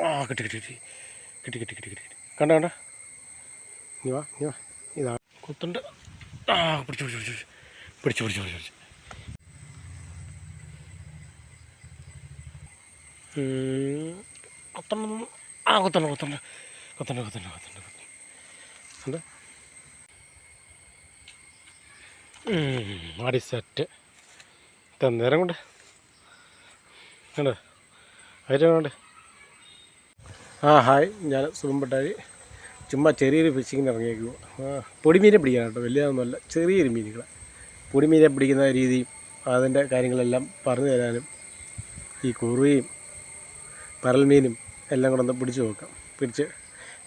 ആ കിട്ടി കിട്ടി കിട്ടി. കിട്ടി കിട്ടി കിട്ടി കിട്ടി കണ്ട കണ്ട? നീ വാ ഇതാ. കുത്തുണ്ട്. ആ പിടിച്ചു പിടിച്ചു പിടിച്ചു പിടിച്ചു പിടിച്ചു പിടിച്ചു പിടിച്ചു. കുത്തണം. ആ കുത്തണം കുത്തണ്ട കുത്തണ്ട കുത്തണ്ട കുത്തണ്ട കുത്തണ്ട മാടി സെറ്റ്. തന്നേരം കൊണ്ട്. കണ്ടോ? അതിന്റെ കൊണ്ട്. ആ ഹായ്. ഞാൻ സുഖം പട്ടാരി ചുമ്മാ ചെറിയൊരു ഫിഷിങ്ങിന് ഇറങ്ങിയേക്കുമോ ആ പൊടിമീനെ പിടിക്കാൻ കേട്ടോ. വലിയതൊന്നുമല്ല ചെറിയൊരു മീനുകൾ പൊടിമീനെ പിടിക്കുന്ന രീതിയും അതിന്റെ കാര്യങ്ങളെല്ലാം പറഞ്ഞു തരാനും ഈ കുറുവയും പരൽമീനും എല്ലാം കൂടെ ഒന്ന് പിടിച്ചു നോക്കാം. പിടിച്ച്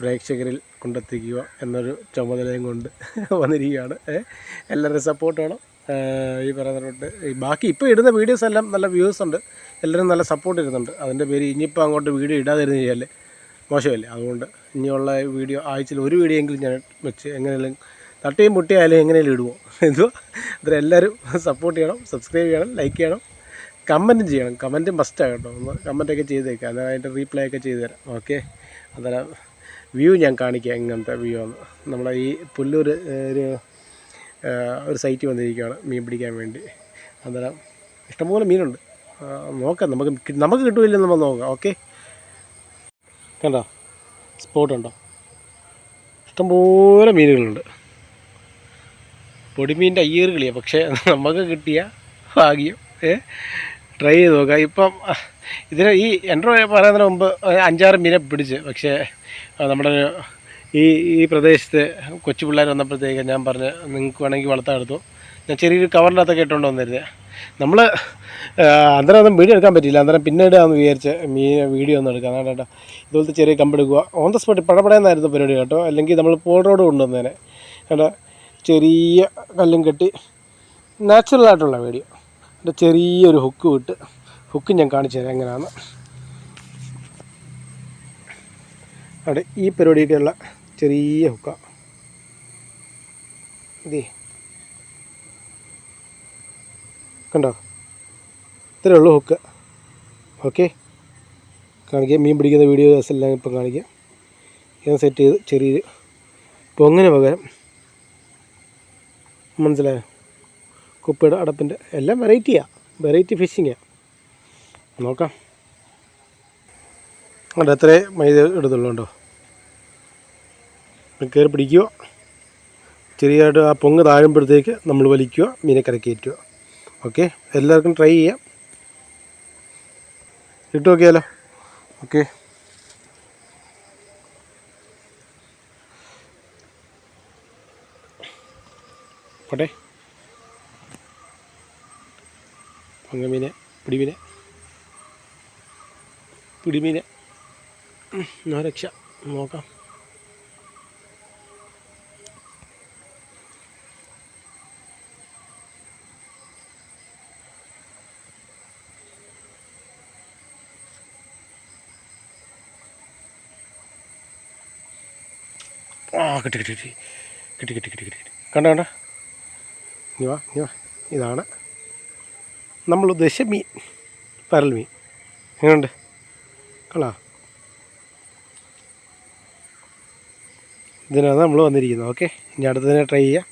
പ്രേക്ഷകരിൽ കൊണ്ടെത്തിക്കുക എന്നൊരു ചുമതലയും കൊണ്ട് വന്നിരിക്കുകയാണ്. എല്ലാവരും സപ്പോർട്ട് വേണം. ഈ പറയുന്നതിലോട്ട് ഈ ബാക്കി ഇപ്പോൾ ഇടുന്ന വീഡിയോസ് എല്ലാം നല്ല വ്യൂസ് ഉണ്ട്. എല്ലാവരും നല്ല സപ്പോർട്ട് ഇരുന്നുണ്ട് അതിന്റെ പേര് ഇനിയിപ്പോൾ അങ്ങോട്ട് വീഡിയോ ഇടാതിരുന്ന് കഴിഞ്ഞാൽ മോശമല്ലേ? അതുകൊണ്ട് ഇനിയുള്ള വീഡിയോ ആഴ്ചയിൽ ഒരു വീഡിയോ എങ്കിലും ഞാൻ വെച്ച് എങ്ങനെയെങ്കിലും തട്ടിയും മുട്ടിയായാലും എങ്ങനെയും ഇടുമോ എന്തോ അത്ര എല്ലാവരും സപ്പോർട്ട് ചെയ്യണം സബ്സ്ക്രൈബ് ചെയ്യണം ലൈക്ക് ചെയ്യണം കമന്റും ചെയ്യണം. കമന്റ് മസ്റ്റാണ് കേട്ടോ. ഒന്ന് കമന്റൊക്കെ ചെയ്തേക്കാം. അതായത് അതിന്റെ റീപ്ലൈ ഒക്കെ ചെയ്തു തരാം ഓക്കെ അന്നേരം വ്യൂ ഞാൻ കാണിക്കാം ഇങ്ങനത്തെ വ്യൂ ആണ് നമ്മളെ ഈ പുല്ലൂർ ഒരു ഒരു സൈറ്റ് വന്നിരിക്കുകയാണ് മീൻ പിടിക്കാൻ വേണ്ടി. അന്നേരം ഇഷ്ടംപോലെ മീനുണ്ട്. നോക്കാം. നമുക്ക് നമുക്ക് കിട്ടുമില്ലെന്ന് നമ്മൾ നോക്കാം. ഓക്കെ കണ്ടോ? സ്പോട്ട് ഉണ്ടോ? ഇഷ്ടംപോലെ മീനുകളുണ്ട്. പൊടിമീന്റെ അയ്യേറ് കളിയാണ് പക്ഷേ നമുക്ക് കിട്ടിയ ഭാഗ്യം ഏ? ട്രൈ ചെയ്ത് നോക്കാം. ഇപ്പം ഇതിന് ഈ എന്റെ പറയുന്നതിന് മുമ്പ് അഞ്ചാറ് മീനെ പിടിച്ച് പക്ഷേ നമ്മുടെ ഈ ഈ പ്രദേശത്ത് കൊച്ചു പിള്ളേർ വന്നപ്പോഴത്തേക്ക് ഞാൻ പറഞ്ഞ് നിങ്ങൾക്ക് വേണമെങ്കിൽ വളർത്താൻ എടുത്തു. ഞാൻ ചെറിയൊരു കവറിനകത്തൊക്കെ ഇട്ടുകൊണ്ട് വന്നിരുന്നത് നമ്മൾ അന്നേരം ഒന്നും വീഡിയോ എടുക്കാൻ പറ്റിയില്ല. അന്നേരം പിന്നീട് ആണെന്ന് വിചാരിച്ച് മീൻ വീഡിയോ ഒന്നും എടുക്കാം അതാണ് കേട്ടോ. ഇതുപോലത്തെ ചെറിയ കമ്പെടുക്കുക ഓൺ ദ സ്പോട്ട് പടപടയെന്നായിരുന്നു പരിപാടി കേട്ടോ. അല്ലെങ്കിൽ നമ്മൾ പോൾ റോഡ് കൊണ്ടുവന്നേനെ. കേട്ടോ? ചെറിയ കല്ലും കെട്ടി നാച്ചുറൽ ആയിട്ടുള്ള വീഡിയോ. എന്റെ ചെറിയൊരു ഹുക്ക് വിട്ട് ഹുക്ക് ഞാൻ കാണിച്ചു തരാം എങ്ങനെയാണ് അവിടെ ഈ പരിപാടിയൊക്കെയുള്ള ചെറിയ ഹുക്കാണ് ഇതേ കണ്ടോ? ഇത്രയേ ഉള്ളൂ ഹുക്ക് ഓക്കെ കാണിക്കാം. മീൻ പിടിക്കുന്ന വീഡിയോ എല്ലാം ഇപ്പം കാണിക്കാം. ഞാൻ സെറ്റ് ചെയ്ത് ചെറിയ പൊങ്ങിന് പകരം മനസ്സിലായോ? കുപ്പിയുടെ അടപ്പിന്റെ എല്ലാം വെറൈറ്റിയാണ് വെറൈറ്റി ഫിഷിങ്ങാണ് നോക്കാം. അവിടെ എത്രേ മൈദ എടുത്തുള്ളൂ കയറി പിടിക്കുക. ചെറിയതായിട്ട് ആ പൊങ്ങ് താഴുമ്പോഴത്തേക്ക് നമ്മൾ വലിക്കുക മീനെ കരക്കി കയറ്റുക. ഓക്കെ എല്ലാവർക്കും ട്രൈ ചെയ്യാം. ഇട്ട് നോക്കിയാലോ? ഓക്കെ. പോട്ടെ. പങ്കമീനെ പിടിമീനെ. പിടിമീനെ. രക്ഷ നോക്കാം ആ കിട്ടി കിട്ടി കിട്ടി. കിട്ടി കിട്ടി കിട്ടി കിട്ടി കണ്ട കണ്ട? നീ വാ നീ വാ. ഇതാണ് നമ്മൾ ഉദ്ദേശിച്ച മീൻ പരൽ മീൻ. എങ്ങനെയുണ്ട്? കളാ ഇതിനാണ് നമ്മൾ വന്നിരിക്കുന്നത്. ഓക്കെ ഇനി അടുത്തതിനെ ട്രൈ ചെയ്യാം.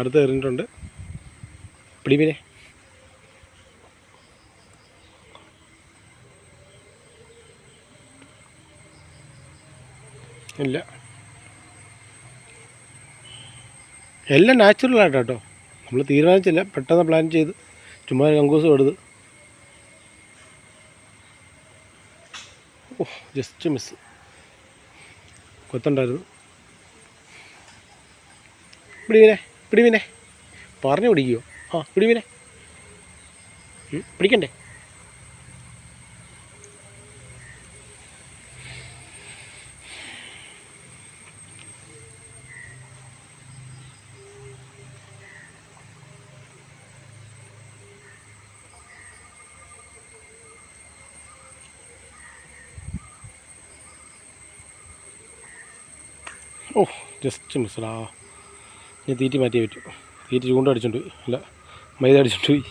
അടുത്ത് എറിഞ്ഞിട്ടുണ്ട് പിടിമീനെ ഇല്ല. എല്ലാം നാച്ചുറൽ ആയിട്ടോ കേട്ടോ നമ്മൾ തീരുമാനിച്ചില്ല. പെട്ടെന്ന് പ്ലാൻ ചെയ്ത് ചുമ്മാ കങ്കൂസ് എടുത്ത് ഓ ജസ്റ്റ് മിസ് കൊത്തുണ്ടായിരുന്നു. പിടിവിനെ പറഞ്ഞു പിടിക്കുമോ ആ ഉം, പിടിക്കണ്ടേ? ഓ ജസ്റ്റ് മിസ്സടാ ഞാൻ തീറ്റി മാറ്റിയേ പറ്റൂ. തീറ്റി ചൂണ്ട അടിച്ചോണ്ട് അല്ല മൈദ അടിച്ചിട്ട് പോയി.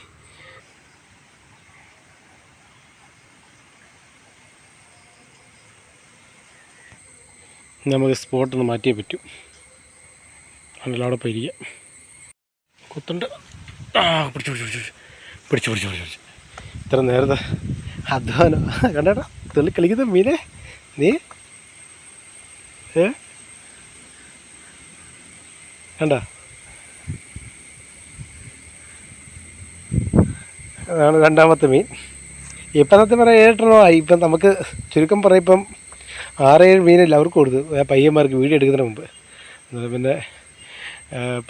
നമുക്ക് സ്പോട്ടൊന്ന് മാറ്റിയേ പറ്റും. അതിന്റെ അവിടെ പോയി ഇരിക്കാം. കുത്തുണ്ട്. ആ പിടിച്ചു പിടിച്ചു പിടിച്ചു പിടിച്ചു പിടിച്ചു പിടിച്ചു. ഇത്ര നേരത്തെ അധ്വാനം. കണ്ടേടാ തുള്ളി കളിക്കുന്ന മീനെ. നീ? ഏ? കണ്ട? അതാണ് രണ്ടാമത്തെ മീൻ. ഇപ്പം സത്യം പറയാം ഏഴെണ്ണോ ആയി. ഇപ്പം നമുക്ക് ചുരുക്കം പറയാം ഇപ്പം ആറേഴ് മീനല്ല അവർക്ക് കൊടുത്തു പയ്യന്മാർക്ക് വീഡിയോ എടുക്കുന്നതിന് മുമ്പ്. എന്നിട്ട് പിന്നെ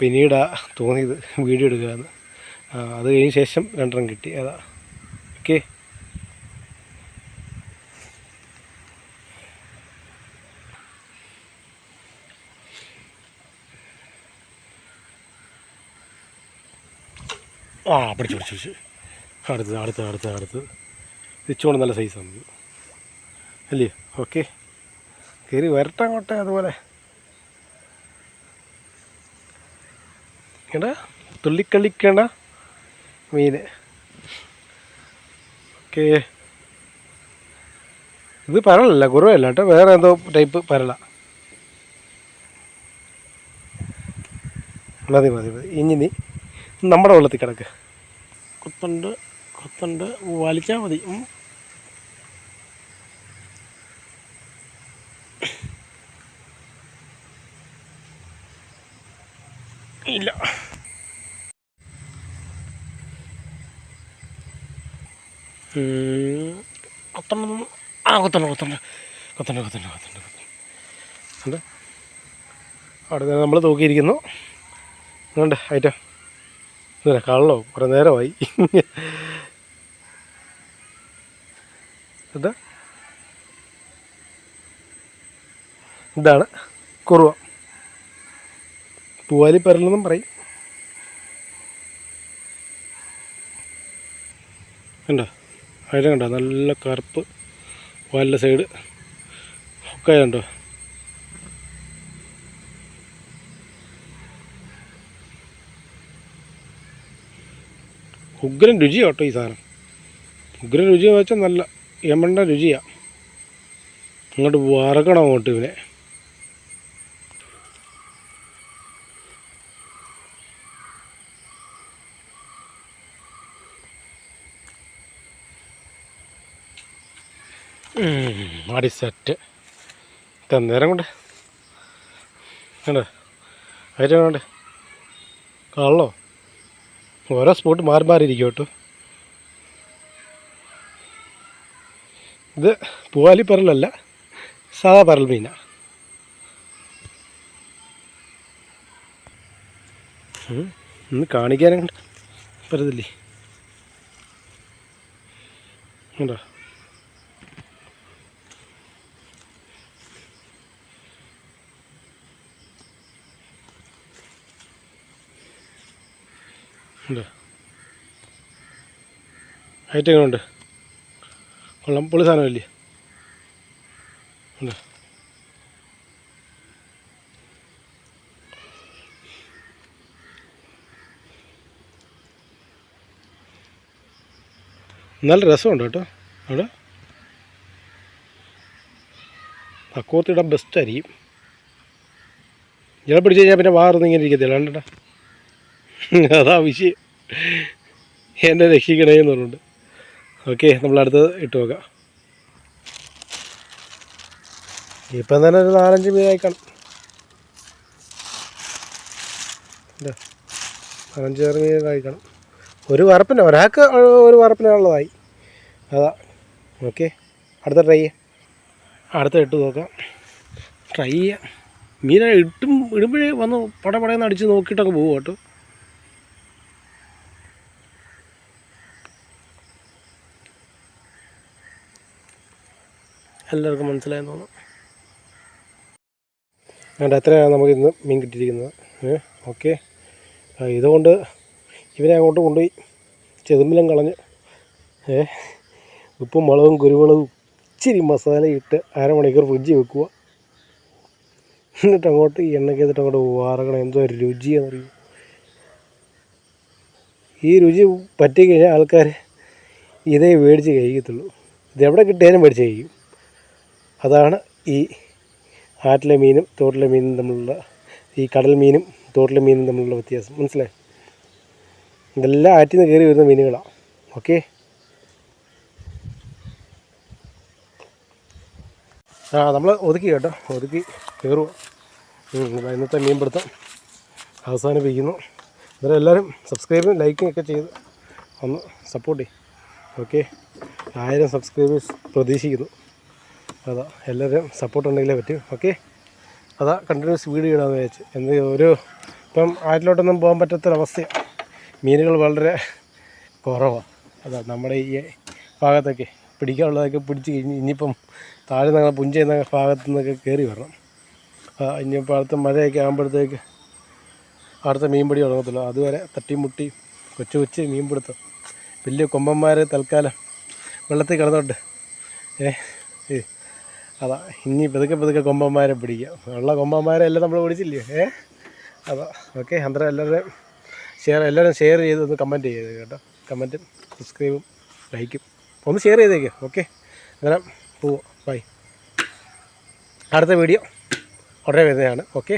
പിന്നീടാ തോന്നിയത് വീഡിയോ എടുക്കുകയെന്ന് അത് കഴിഞ്ഞ ശേഷം രണ്ടെണ്ണം കിട്ടി. അതാ. ഓക്കെ. ആ പിടിച്ചു പിടിച്ചു പിടിച്ചു. അടുത്തത് അടുത്തത് അടുത്തത് അടുത്തത്. തിരിച്ചുകൊണ്ട് നല്ല സൈസാണ് അല്ലേ? ഓക്കെ കയറി വരട്ടെ അങ്ങോട്ടെ അതുപോലെ. എടാ തുള്ളിക്കളിക്കണ മീന് ഓക്കെ ഇത് പരളല്ല കുറവല്ല കേട്ടോ. വേറെ എന്തോ ടൈപ്പ് പരള. മതി മതി മതി. ഇനി നീ നമ്മുടെ വെള്ളത്തിൽ കിടക്ക്. കൊത്തുണ്ട്. കൊത്തുണ്ട് വലിച്ചാൽ മതി. ഇല്ല. കൊത്തണം. ആ കൊത്തണം കൊത്തണ്ട കൊത്തണ്ട കൊത്തണ്ട കൊത്തണ്ട കൊത്തണ്ട അവിടെ നമ്മൾ തൂക്കിയിരിക്കുന്നു. അതുകൊണ്ട് ഐറ്റം. കള്ളോ? കുറേ നേരമായി. എന്താ ഇതാണ് കുറുവ. പൂവാലി പരലെന്നും പറയും. കണ്ടോ? അതിൽ കണ്ടോ? നല്ല കറുപ്പ് വല്ല സൈഡ് ഒക്കെ കണ്ടോ ഉഗ്രൻ രുചിയാട്ടോ ഈ സാധനം. ഉഗ്രൻ രുചി വെച്ചാൽ നല്ല യമണ്ട രുചിയാണ് അങ്ങോട്ട് വറക്കണം അങ്ങോട്ട് ഇവനെ. അടി സെറ്റ് തന്നേരം കൊണ്ട്. കണ്ടോ അതിന്റെ കൊണ്ട് കള്ളോ? ഓരോ സ്പോട്ട് മാറി മാറിയിരിക്കും കേട്ടോ. ഇത് പൂവാലി പരലല്ല സാധാ പരൽ മീനാണ് ഇന്ന് ഒന്ന് കാണിക്കാനും പറ്റത്തില്ലേ? ഉണ്ടോ ഉണ്ടോ ഹൈറ്റ് കൊള്ളാം. പൊളി സാധനമല്ലേ? ഉണ്ടോ? നല്ല രസമുണ്ട് കേട്ടോ. അവിടെ? തക്കോത്തിടാൻ ബെസ്റ്റ് ആയിരിക്കും. ഇയാളെ പിടിച്ച് കഴിഞ്ഞാൽ പിന്നെ വാറൊന്നും ഇങ്ങനെ ഇരിക്കത്തില്ല. കണ്ടട്ടാ? അതാ വിഷയം. എന്നെ രക്ഷിക്കണേ എന്ന് പറഞ്ഞിട്ടുണ്ട് ഓക്കെ നമ്മൾ അടുത്തത് ഇട്ട് നോക്കാം. ഇപ്പം തന്നെ ഒരു നാലഞ്ച് മീനായി കാണും നാലഞ്ച് ആറ് മീൻ കഴിക്കണം ഒരു വറപ്പിന് ഒരാൾക്ക് ഒരു വറപ്പിനുള്ളതായി അതാ ഓക്കെ അടുത്ത ട്രൈ ചെയ്യാം. അടുത്ത ഇട്ട് നോക്കാം. ട്രൈ ചെയ്യാം. മീനെ ഇട്ടും ഇടുമ്പോഴേ വന്ന് പടപടയെന്ന് അടിച്ച് നോക്കിയിട്ടൊക്കെ പോകും കേട്ടോ. എല്ലാവർക്കും മനസ്സിലായെന്ന് തോന്നുന്നു. അതുകൊണ്ട് എത്രയാണ് നമുക്ക് ഇന്ന് മീൻ കിട്ടിയിരിക്കുന്നത്? ഓക്കെ. ഇതുകൊണ്ട് ഇവനെ അങ്ങോട്ട് കൊണ്ടുപോയി ചെതുമ്പിലും കളഞ്ഞ് ഉപ്പും മുളകും കുരുമുളകും ഇച്ചിരി മസാല ഇട്ട് അരമണിക്കൂർ ഫ്രിഡ്ജിൽ വെക്കുക. എന്നിട്ട് അങ്ങോട്ട് ഈ എണ്ണയ്ക്ക് എന്നിട്ട് അങ്ങോട്ട് വാറക്കണം എന്തോ ഒരു രുചിയാണെന്നറിയും ഈ രുചി പറ്റിക്കഴിഞ്ഞാൽ ആൾക്കാർ ഇതേ മേടിച്ച് കഴിക്കത്തുള്ളൂ. ഇതെവിടെ കിട്ടിയാലും മേടിച്ച് കഴിക്കും. അതാണ് ഈ ആറ്റിലെ മീനും തോട്ടിലെ മീനും തമ്മിലുള്ള ഈ കടൽ മീനും തോട്ടിലെ മീനും തമ്മിലുള്ള വ്യത്യാസം. മനസ്സിലായി? ഇതെല്ലാം ആറ്റിൽ നിന്ന് കയറി വരുന്ന മീനുകളാണ് ഓക്കെ? ആ നമ്മൾ ഒതുക്കി കേട്ടോ. ഒതുക്കി കയറുക. ഇന്നത്തെ മീൻപിടുത്തം അവസാനിപ്പിക്കുന്നു. ഇവരെ എല്ലാവരും സബ്സ്ക്രൈബും ലൈക്കും ഒക്കെ ചെയ്ത് ഒന്ന് സപ്പോർട്ട് ചെയ്യും. ഓക്കെ? ആയിരം സബ്സ്ക്രൈബേഴ്സ് പ്രതീക്ഷിക്കുന്നു. അതാ എല്ലാവരും സപ്പോർട്ട് ഉണ്ടെങ്കിലേ പറ്റും. ഓക്കെ അതാ കണ്ടിന്യൂസ് വീഡിയോ ഇടാമെന്ന് വിചാരിച്ച്. എന്ത് ഒരു ഇപ്പം ആറ്റിലോട്ടൊന്നും പോകാൻ പറ്റാത്തൊരവസ്ഥയാണ് മീനുകൾ വളരെ കുറവാണ് അതാ നമ്മുടെ ഈ ഭാഗത്തൊക്കെ പിടിക്കാനുള്ളതൊക്കെ പിടിച്ച് കഴിഞ്ഞ് ഇനിയിപ്പം താഴെ നിന്ന് പുഞ്ച ഭാഗത്തു നിന്നൊക്കെ കയറി വരണം. ഇനിയിപ്പോൾ അടുത്ത മഴയൊക്കെ ആകുമ്പോഴത്തേക്ക് അടുത്ത മീൻപിടി തുടങ്ങത്തുള്ളൂ. അതുവരെ തട്ടിമുട്ടി കൊച്ചു കൊച്ചു മീൻപിടുത്തം. വലിയ കൊമ്പന്മാർ തൽക്കാലം വെള്ളത്തിൽ കിടന്നോട്ട്. ഏ. അതാ ഇനി പതുക്കെ പതുക്കെ കൊമ്പന്മാരെ പിടിക്കാം. ഉള്ള കൊമ്പന്മാരെ എല്ലാം നമ്മൾ പിടിച്ചില്ലേ? ഏ? അതാ ഓക്കെ അന്നേരം എല്ലാവരും ഷെയർ എല്ലാവരും ഷെയർ ചെയ്ത് ഒന്ന് കമന്റ് ചെയ്ത് കേട്ടോ. കമന്റും സബ്സ്ക്രൈബും ലൈക്കും ഒന്ന് ഷെയർ ചെയ്തേക്ക് ഓക്കെ. അന്നേരം പോവാം. ബൈ അടുത്ത വീഡിയോ ഉടനെ വരുന്നതാണ് ഓക്കെ.